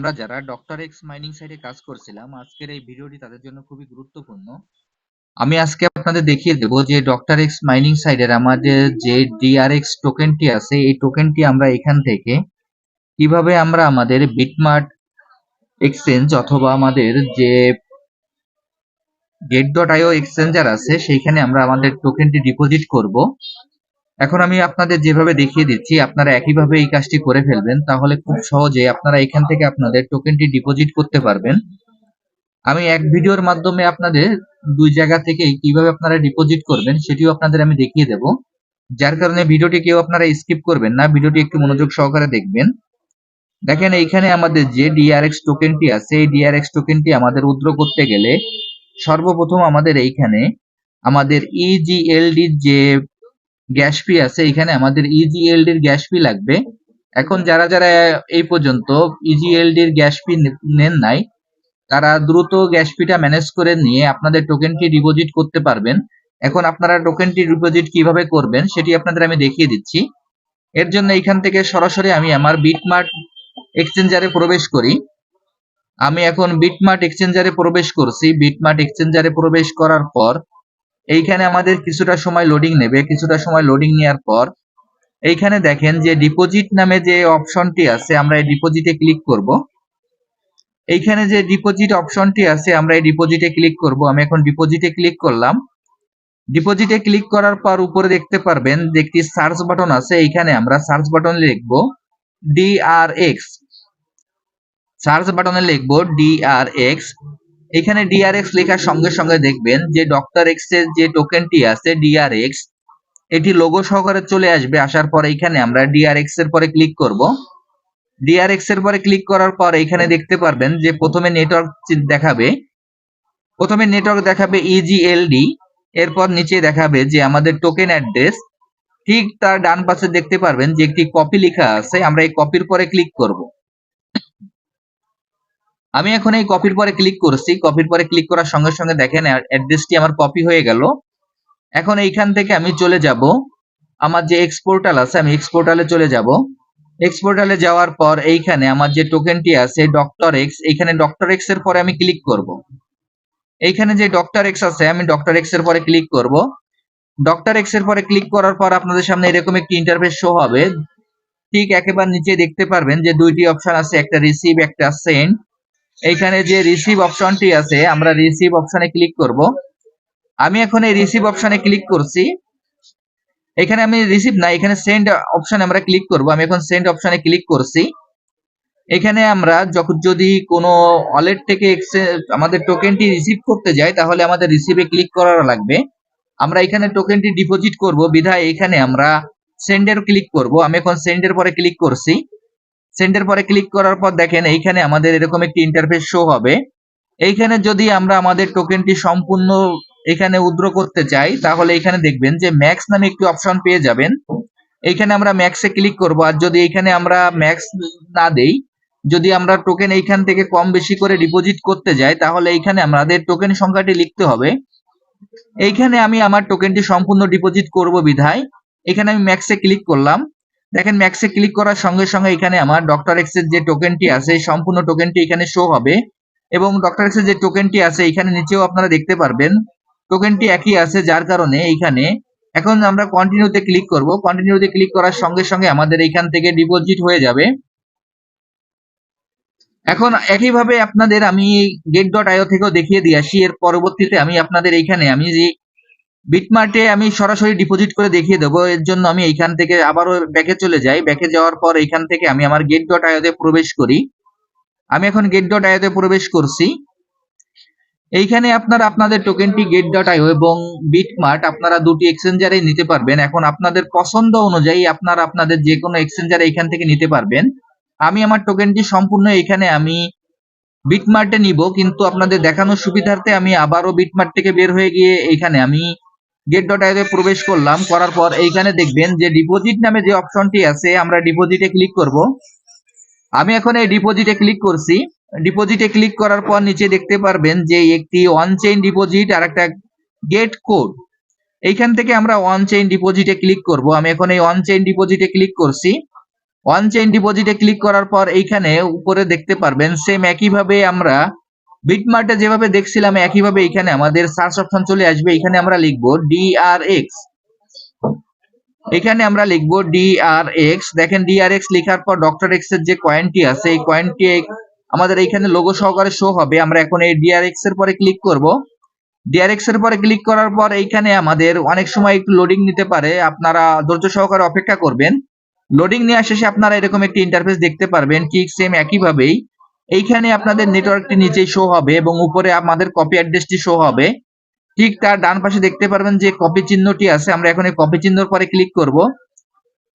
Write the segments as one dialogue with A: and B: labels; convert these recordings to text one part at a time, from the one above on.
A: আমরা যারা doctor x mining সাইটে কাজ করছিলাম, আজকের এই ভিডিওটি তাদের জন্য খুবই গুরুত্বপূর্ণ। আমি আজকে আপনাদের দেখিয়ে দেব যে ডক্টর এক্স মাইনিং সাইটের আমাদের যে ডিআরএক্স টোকেনটি আছে, এই টোকেনটি আমরা এখান থেকে কীভাবে আমরা আমাদের বিটমার্ট এক্সচেঞ্জ অথবা আমাদের যে গেট ডট আইও এক্সচেঞ্জার আছে, সেইখানে আমরা আমাদের টোকেনটি ডিপোজিট করব। এখন আমি আপনাদের যেভাবে দেখিয়ে দিচ্ছি, আপনারা একইভাবে এই কাজটি করে ফেলবেন, তাহলে খুব সহজে আপনারা এখান থেকে আপনাদের টোকেনটি ডিপোজিট করতে পারবেন। আমি এক ভিডিওর মাধ্যমে আপনাদের দুই জায়গা থেকে কীভাবে আপনারা ডিপোজিট করবেন, সেটিও আপনাদের আমি দেখিয়ে দেব। যার কারণে ভিডিওটি কেউ আপনারা স্কিপ করবেন না, ভিডিওটি একটু মনোযোগ সহকারে দেখবেন। দেখেন, এইখানে আমাদের যে ডিআরএক্স টোকেনটি আছে, এই ডিআরএক্স টোকেনটি আমাদের উদ্র করতে গেলে সর্বপ্রথম আমাদের এইখানে আমাদের ইজিএলডি যে গ্যাস ফি আছে এখানে আমাদের ইজিএলডির গ্যাস ফি লাগবে। এখন যারা যারা এই পর্যন্ত ইজিএলডির গ্যাস ফি নেন নাই তারা দ্রুত গ্যাস ফিটা ম্যানেজ করে নিয়ে আপনাদের টোকেনটি ডিপোজিট করতে পারবেন। এখন আপনারা টোকেনটি ডিপোজিট কীভাবে করবেন সেটি আপনাদের আমি দেখিয়ে দিচ্ছি। এর জন্য এখান থেকে সরাসরি আমি আমার বিটমার্ট এক্সচেঞ্জারে প্রবেশ করি। আমি এখন বিটমার্ট এক্সচেঞ্জারে প্রবেশ করছি। বিটমার্ট এক্সচেঞ্জারে প্রবেশ করার পর এইখানে আমাদের কিছুটা সময় লোডিং নেবে, কিছুটা সময় লোডিং নেওয়ার পর, এইখানে দেখেন যে ডিপোজিট নামে যে অপশনটি আছে, আমরা এই ডিপোজিটে ক্লিক করব। এইখানে যে ডিপোজিট অপশনটি আছে, আমরা এই ডিপোজিটে ক্লিক করব। আমি এখন ডিপোজিটে ক্লিক করলাম। ডিপোজিটে ক্লিক করার পর উপরে দেখতে পারবেন যে একটি সার্চ বাটন আছে, এইখানে আমরা সার্চ বাটন লিখব ডিআরএক্স সার্চ বাটনে লিখব ডিআরএক্স এখানে ডিআরএক্স লেখার সঙ্গে সঙ্গে দেখবেন যে ডক্টর এক্সের যে টোকেনটি আছে ডিআরএক্স এটি লোগো সহকারে চলে আসবে। আসার পর এখানে আমরা ডিআরএক্স এর পরে ক্লিক করব। ডিআরএক্স এর পরে ক্লিক করার পর এখানে দেখতে পারবেন যে প্রথমে নেটওয়ার্ক দেখাবে। প্রথমে নেটওয়ার্ক দেখাবে ইজিএলডি এরপর নিচে দেখাবে যে আমাদের টোকেন অ্যাড্রেস ঠিক তার ডান পাশে দেখতে পারবেন যে একটি কপি লেখা আছে, আমরা এই কপির পরে ক্লিক করব। আমি এখন এই কপির পরে ক্লিক করছি। কপির পরে ক্লিক করার সঙ্গে সঙ্গে দেখেন অ্যাড্রেসটি আমার কপি হয়ে গেল। এখন এইখান থেকে আমি চলে যাব। আমার যে এক্সপোর্টাল আছে, আমি এক্সপোর্টালে চলে যাব। এক্সপোর্টালে যাওয়ার পর এইখানে আমার যে টোকেনটি আছে ডক্টর এক্স এইখানে ডক্টর এক্সের পরে আমি ক্লিক করব। এইখানে যে ডক্টর এক্স আছে, আমি ডক্টর এক্সের পরে ক্লিক করব। ডক্টর এক্সের পরে ক্লিক করার পর আপনাদের সামনে এরকম একটি ইন্টারফেস শো হবে। ঠিক একেবারে নিচে দেখতে পারবেন যে দুইটি অপশন আছে, একটা রিসিভ একটা সেন্ড এইখানে যে রিসিভ অপশনটি আছে, আমরা রিসিভ অপশনে ক্লিক করব। আমি এখন এই রিসিভ অপশনে ক্লিক করছি। এখানে আমি রিসিভ না, এখানে সেন্ড অপশনে আমরা ক্লিক করব। আমি এখন সেন্ড অপশনে ক্লিক করছি। এখানে আমরা যখন যদি কোনো ওয়ালেট থেকে আমাদের টোকেনটি রিসিভ করতে যাই, তাহলে আমাদের রিসিভে ক্লিক করা লাগবে। আমরা এখানে টোকেনটি ডিপোজিট করব। বিধায় এখানে আমরা সেন্ডের ক্লিক করব। আমি এখন সেন্ডের পরে ক্লিক করছি। সেন্ডের পরে ক্লিক করার পর দেখেন এইখানে আমাদের এরকম একটি ইন্টারফেস শো হবে। এইখানে যদি আমরা আমাদের টোকেনটি সম্পূর্ণ এখানে উদ্র করতে চাই, তাহলে এখানে দেখবেন যে ম্যাক্স নামে একটি অপশন পেয়ে যাবেন। এইখানে আমরা ম্যাক্সে ক্লিক করব, আর যদি এখানে আমরা ম্যাক্স না দেই, যদি আমরা টোকেন এইখান থেকে কম বেশি করে ডিপোজিট করতে যাই, তাহলে এইখানে আমাদের টোকেন সংখ্যাটি লিখতে হবে। এইখানে আমি আমার টোকেনটি সম্পূর্ণ ডিপোজিট করব বিধায়। এখানে আমি ম্যাক্সে ক্লিক করলাম। দেখেন ম্যাক্সে ক্লিক করার সঙ্গে সঙ্গে এখানে আমার ডক্টর এক্সের যে টোকেনটি আছে সম্পূর্ণ টোকেনটি এখানে শো হবে। এবং ডক্টর এক্সের যে টোকেনটি আছে, এখানে নিচেও আপনারা দেখতে পারবেন। টোকেনটি একই আছে, যার কারণে এখানে এখন আমরা কন্টিনিউতে ক্লিক করব। কন্টিনিউতে ক্লিক করার সঙ্গে সঙ্গে আমাদের এখান থেকে ডিপোজিট হয়ে যাবে। এখন একইভাবে আপনাদের আমি গেট ডট আইও থেকেও দেখিয়ে দিয়ে আসি। এর পরবর্তীতে আমি আপনাদের এইখানে আমি যে বিটমার্টে আমি সরাসরি ডিপোজিট করে দেখিয়ে দেবো। এর জন্য আমি এইখান থেকে আবারও ব্যাকে চলে যাই। ব্যাকে যাওয়ার পর এইখান থেকে আমি আমার গেট ডট আয়োতে প্রবেশ করি। আমি এখন গেট ডট আয়োতে প্রবেশ করছি। এইখানে আপনারা, আপনাদের টোকেনটি গেট ডট আইও এবং বিটমার্ট আপনারা দুটি এক্সচেঞ্জারে নিতে পারবেন। এখন আপনাদের পছন্দ অনুযায়ী আপনারা, আপনাদের যে কোনো এক্সচেঞ্জারে এইখান থেকে নিতে পারবেন। আমি আমার টোকেনটি সম্পূর্ণ এখানে আমি বিটমার্টে নিব, কিন্তু আপনাদের দেখানোর সুবিধার্থে আমি আবারও বিটমার্ট থেকে বের হয়ে গিয়ে এইখানে আমি গেট ডট আইতে প্রবেশ করলাম, করার পর এইখানে দেখবেন যে ডিপোজিট নামে যে অপশনটি আছে, আমরা ডিপোজিটে ক্লিক করব। আমি এখন এই ডিপোজিটে ক্লিক করছি। ডিপোজিটে ক্লিক করার পর নিচে দেখতে পারবেন যে একটি ওয়ান চেইন ডিপোজিট আর একটা গেট কোড এইখান থেকে আমরা ওয়ান চেইন ডিপোজিটে ক্লিক করব। আমি এখন এই ওয়ান চেইন ডিপোজিটে ক্লিক করছি। ওয়ান চেইন ডিপোজিটে ক্লিক করার পর এইখানে উপরে দেখতে পারবেন সেম একইভাবে আমরা বিটমার্টে যেভাবে দেখছিলাম একইভাবে এখানে আমাদের সার্চ অপশন চলে আসবে। এখানে আমরা লিখব ডিআরএক্স এখানে আমরা লিখব ডিআরএক্স দেখেন ডিআরএক্স লেখার পর ডক্টর এক্সের যে কয়েনটি আছে, এই কয়েনটি আমাদের এইখানে লোগো সহকারে শো হবে। আমরা এখন এই ডিআরএক্স এর পরে ক্লিক করব। ডিআরএক্স এর পরে ক্লিক করার পর এইখানে আমাদের অনেক সময় একটু লোডিং নিতে পারে। আপনারা ধৈর্য সহকারে অপেক্ষা করবেন। লোডিং নেওয়া শেষে আপনারা এরকম একটি ইন্টারফেস দেখতে পারবেন, ঠিক সেম একইভাবেই। এইখানে আপনাদের নেটওয়ার্কটি নিচেই শো হবে এবং উপরে আমাদের কপি অ্যাড্রেসটি শো হবে। ঠিক তার ডান পাশে দেখতে পারবেন যে কপি চিহ্নটি আছে, আমরা এখন এই কপি চিহ্নর পরে ক্লিক করব।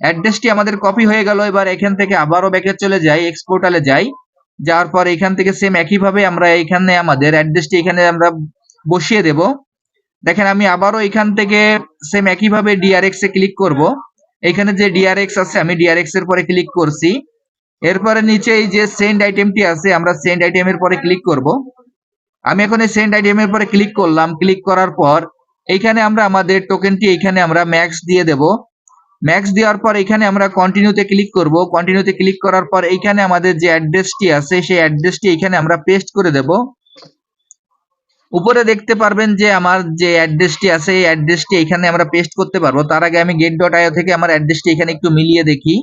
A: অ্যাড্রেসটি আমাদের কপি হয়ে গেল, এবার এখান থেকে আবারও ব্যাকে চলে যাই এক্সপোর্টালে যাই। যাওয়ার পর এখান থেকে সেম একইভাবে আমরা এখানে আমাদের অ্যাড্রেসটি এখানে আমরা বসিয়ে দেব। দেখেন আমি আবারও এখান থেকে সেম একইভাবে ডিআরএক্স এ ক্লিক করব। এখানে যে ডিআরএক্স আছে, আমি ডিআরএক্স এর পরে ক্লিক করছি। এরপরে নিচে এই যে সেন্ড আইটেমটি আছে, আমরা সেন্ড আইটেমের পরে ক্লিক করব। আমি এখন এই সেন্ড আইটেমের পরে ক্লিক করলাম। ক্লিক করার পর এইখানে আমরা আমাদের টোকেনটি এখানে আমরা ম্যাক্স দিয়ে দেব। ম্যাক্স দেওয়ার পর এখানে আমরা কন্টিনিউতে ক্লিক করব। কন্টিনিউতে ক্লিক করার পর এইখানে আমাদের যে অ্যাড্রেসটি আছে, সেই অ্যাড্রেসটি এখানে আমরা পেস্ট করে দেব। উপরে দেখতে পারবেন যে আমার যে অ্যাড্রেসটি আছে, এই অ্যাড্রেসটি এখানে আমরা পেস্ট করতে পারব। তার আগে আমি গেট ডট আইও থেকে আমার অ্যাড্রেসটি এখানে একটু মিলিয়ে দেখি।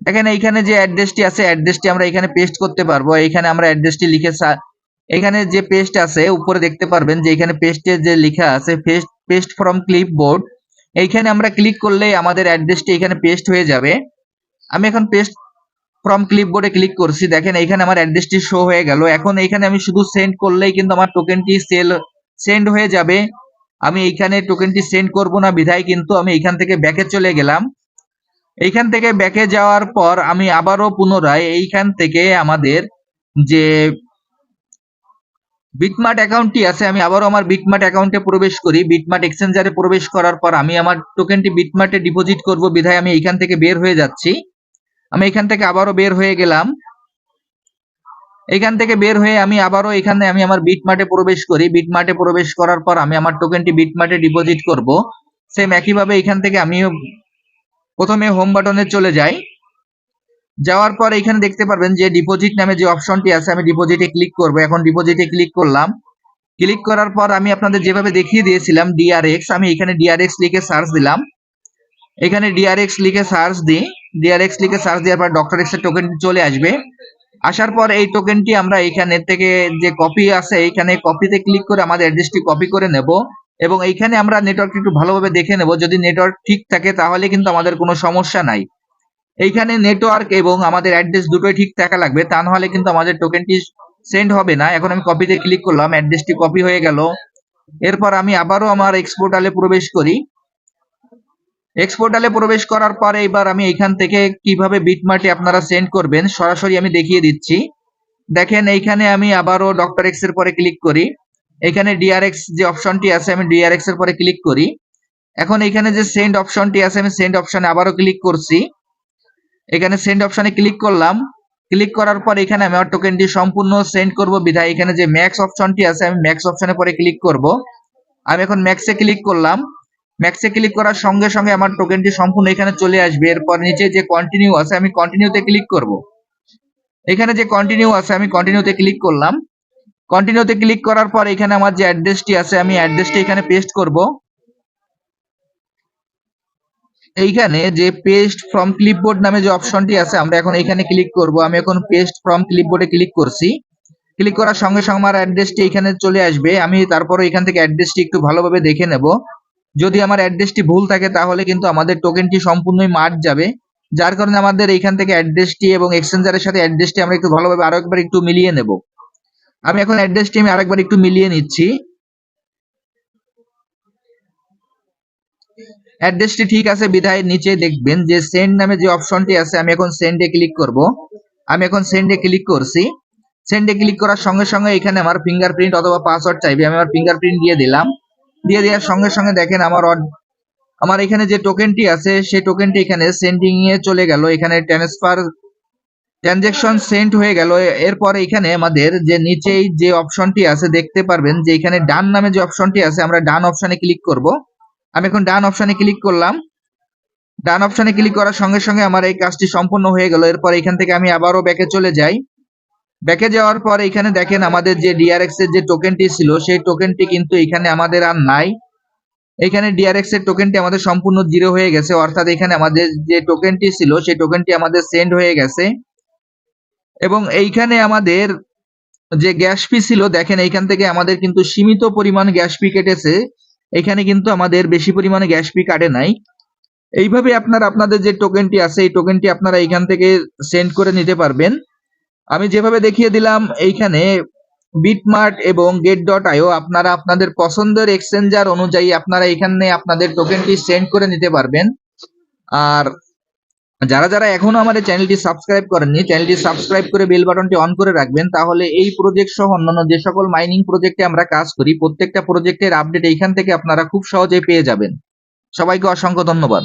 A: দেখেন এইখানে যে অ্যাড্রেসটি আছে, অ্যাড্রেসটি আমরা এখানে পেস্ট করতে পারব। এখানে আমরা অ্যাড্রেসটি লিখে এখানে যে পেস্ট আছে, উপরে দেখতে পারবেন যে এখানে পেস্টে যে লেখা আছে পেস্ট পেস্ট ফ্রম ক্লিপবোর্ড এইখানে আমরা ক্লিক করলে আমাদের অ্যাড্রেসটি এখানে পেস্ট হয়ে যাবে। আমি এখন পেস্ট ফ্রম ক্লিপবোর্ডে ক্লিক করছি। দেখেন এখানে আমার অ্যাড্রেসটি শো হয়ে গেল। এখন এখানে আমি শুধু সেন্ড করলেই কিন্তু আমার টোকেনটি সেল সেন্ড হয়ে যাবে। আমি এইখানে টোকেনটি সেন্ড করব না, বিধায় কিন্তু আমি এখান থেকে ব্যাকে চলে গেলাম। এইখান থেকে ব্যাকে যাওয়ার পর আমি আবারও পুনরায় এইখান থেকে আমাদের যে বিটমার্ট অ্যাকাউন্টটি আছে, আমি আবারও আমার বিটমার্ট অ্যাকাউন্টে প্রবেশ করি। বিটমার্ট এক্সচেঞ্জারে প্রবেশ করার পর আমি আমার টোকেনটি বিটমার্টে ডিপোজিট করব। বিধায় আমি এইখান থেকে বের হয়ে যাচ্ছি। আমি এখান থেকে আবারও বের হয়ে গেলাম। এখান থেকে বের হয়ে আমি আবারও এখানে আমি আমার বিটমার্টে প্রবেশ করি। বিটমার্টে প্রবেশ করার পর আমি আমার টোকেনটি বিটমার্টে ডিপোজিট করব। সেম একইভাবে এখান থেকে আমিও প্রথমে হোম বাটনে চলে যাই। যাওয়ার পর এখানে দেখতে পারবেন যে ডিপোজিট নামে যে অপশনটি আছে, আমি ডিপোজিটে ক্লিক করব। এখন ডিপোজিটে ক্লিক করলাম। ক্লিক করার পর আমি আপনাদের যেভাবে দেখিয়ে দিয়েছিলাম ডিআরএক্স আমি এখানে ডিআরএক্স লিখে সার্চ দিলাম। এখানে ডিআরএক্স লিখে সার্চ দিই। ডিআরএক্স লিখে সার্চ দেওয়ার পর ডক্টর এক্সের টোকেনটি চলে আসবে। আসার পর এই টোকেনটি আমরা এখানে থেকে যে কপি আছে এইখানে কপিতে ক্লিক করে আমাদের অ্যাড্রেসটি কপি করে নেব। এবং এইখানে আমরা নেটওয়ার্ক একটু ভালোভাবে দেখে নেব। যদি নেটওয়ার্ক ঠিক থাকে, তাহলে কিন্তু আমাদের কোনো সমস্যা নাই। এইখানে নেটওয়ার্ক এবং আমাদের অ্যাড্রেস দুটোই ঠিক থাকা লাগবে। তা নাহলে কিন্তু আমাদের টোকেনটি সেন্ড হবে না। এখন আমি কপিতে ক্লিক করলাম অ্যাড্রেসটি কপি হয়ে গেল। এরপর আমি আবারও আমার এক্সপোর্টালে প্রবেশ করি। এক্সপোর্টালে প্রবেশ করার পরে এবার আমি এখান থেকে কীভাবে বিটমার্টে আপনারা সেন্ড করবেন, সরাসরি আমি দেখিয়ে দিচ্ছি। দেখেন, এইখানে আমি আবারও ডক্টর এক্সের পরে ক্লিক করি। এখানে ডিআরএক্স যে অপশনটি আছে, আমি ডিআরএক্স এর পরে ক্লিক করি। এখন এখানে যে সেন্ড অপশনটি আছে, আমি সেন্ড অপশনে আবারও ক্লিক করছি। এখানে সেন্ড অপশনে ক্লিক করলাম। ক্লিক করার পর এখানে আমি আমার টোকেনটি সম্পূর্ণ সেন্ড করব। বিধায় এখানে যে ম্যাক্স অপশনটি আছে, আমি ম্যাক্স অপশনে পরে ক্লিক করব। আমি এখন ম্যাক্সে ক্লিক করলাম। ম্যাক্সে ক্লিক করার সঙ্গে সঙ্গে আমার টোকেনটি সম্পূর্ণ এখানে চলে আসবে। এরপর নিচে যে কন্টিনিউ আছে, আমি কন্টিনিউতে ক্লিক করব। এখানে যে কন্টিনিউ আছে, আমি কন্টিনিউতে ক্লিক করলাম। কন্টিনিউতে ক্লিক করার পর এখানে আমার যে অ্যাড্রেসটি আছে, আমি অ্যাড্রেসটি এখানে পেস্ট করব। এইখানে যে পেস্ট ফ্রম ক্লিপবোর্ড নামে যে অপশনটি আছে, আমরা এখন এখানে ক্লিক করব। আমি এখন পেস্ট ফ্রম ক্লিপবোর্ডে ক্লিক করছি। ক্লিক করার সঙ্গে সঙ্গে আমার অ্যাড্রেসটি এখানে চলে আসবে। আমি তারপরে এখান থেকে অ্যাড্রেসটি একটু ভালোভাবে দেখে নেব। যদি আমার অ্যাড্রেসটি ভুল থাকে, তাহলে কিন্তু আমাদের টোকেনটি সম্পূর্ণই মার্ট যাবে। যার কারণে আমাদের এখান থেকে অ্যাড্রেসটি এবং এক্সচেঞ্জারের সাথে অ্যাড্রেসটি আমরা একটু ভালোভাবে আরও একবার একটু মিলিয়ে নেব। আমি এখন অ্যাড্রেসটি আমি আরেকবার একটু মিলিয়ে নিচ্ছি। অ্যাড্রেসটি ঠিক আছে, বিধায় নিচে দেখবেন যে সেন্ড নামে যে অপশনটি আছে, আমি এখন সেন্ডে ক্লিক করব। আমি এখন সেন্ডে ক্লিক করছি। সেন্ডে ক্লিক করার সঙ্গে সঙ্গে এখানে আমার ফিঙ্গারপ্রিন্ট অথবা পাসওয়ার্ড চাইবে, আমি আমার ফিঙ্গারপ্রিন্ট দিয়ে দিলাম। দিয়ে দেওয়ার সঙ্গে সঙ্গে দেখেন আমার আমার এখানে যে টোকেনটি আছে, সেই টোকেনটি এখানে সেন্ডিং এ চলে গেল। এখানে ট্রান্সফার ট্রানজেকশন সেন্ড হয়ে গেল। এরপর এখানে আমাদের যে নিচেই যে অপশনটি আছে, দেখতে পারবেন যে এখানে ডান নামে যে অপশনটি আছে, আমরা ডান অপশনে ক্লিক করব। আমি এখন ডান অপশনে ক্লিক করলাম। ডান অপশনে ক্লিক করার সঙ্গে সঙ্গে আমার এই কাজটি সম্পূর্ণ হয়ে গেল। এরপর এখান থেকে আমি আবারও ব্যাকে চলে যাই। ব্যাকে যাওয়ার পর এখানে দেখেন আমাদের যে ডিআরএক্স এর যে টোকেনটি ছিল, সেই টোকেনটি কিন্তু এখানে আমাদের আর নাই। এখানে ডিআরএক্স এর টোকেনটি আমাদের সম্পূর্ণ জিরো হয়ে গেছে। অর্থাৎ এখানে আমাদের যে টোকেনটি ছিল, সেই টোকেনটি আমাদের সেন্ড হয়ে গেছে। এবং এইখানে আমাদের যে গ্যাস ফি ছিল, দেখেন এইখান থেকে আমাদের কিন্তু সীমিত পরিমাণ গ্যাস ফি কেটেছে। এখানে কিন্তু আমাদের বেশি পরিমাণে গ্যাস ফি কাটে নাই। এইভাবে আপনার, আপনাদের যে টোকেনটি আছে, এই টোকেনটি আপনারা এইখান থেকে সেন্ড করে নিতে পারবেন। আমি যেভাবে দেখিয়ে দিলাম, এইখানে বিটমার্ট এবং গেট ডট আইও আপনারা আপনাদের পছন্দের এক্সচেঞ্জার অনুযায়ী আপনারা এখানে আপনাদের টোকেনটি সেন্ড করে নিতে পারবেন। আর যারা যারা এখনও আমাদের চ্যানেলটি সাবস্ক্রাইব করেননি, চ্যানেলটি সাবস্ক্রাইব করে বেল বাটনটি অন করে রাখবেন, তাহলে এই প্রজেক্ট সহ অন্যান্য যে সকল মাইনিং প্রজেক্টে আমরা কাজ করি, প্রত্যেকটা প্রজেক্টের আপডেট এইখান থেকে আপনারা খুব সহজে পেয়ে যাবেন। সবাইকে অসংখ্য ধন্যবাদ।